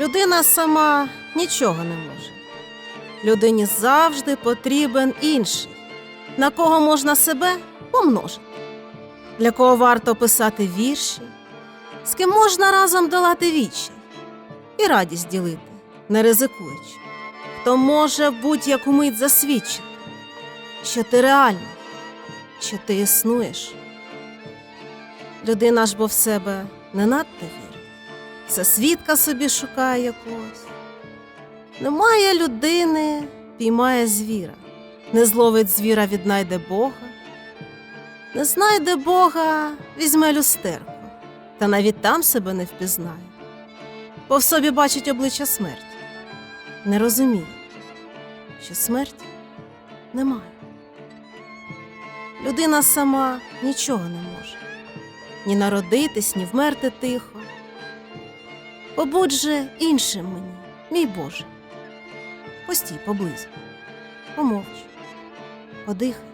Людина сама нічого не може. Людині завжди потрібен інший, на кого можна себе помножити, для кого варто писати вірші, з ким можна разом долати вічі і радість ділити, не ризикуючи, хто може будь-яку мить засвідчити, що ти реальний, що ти існуєш. Людина ж бо в себе не надто все свідка собі шукає якогось. Немає людини, піймає звіра, не зловить звіра, віднайде Бога, не знайде Бога, візьме люстерку, та навіть там себе не впізнає, бо в собі бачить обличчя смерті, не розуміє, що смерті немає. Людина сама нічого не може ні народитись, ні вмерти тихо. Побудь же іншим мені, мій Боже. Постій поблизу, помовч, подихай.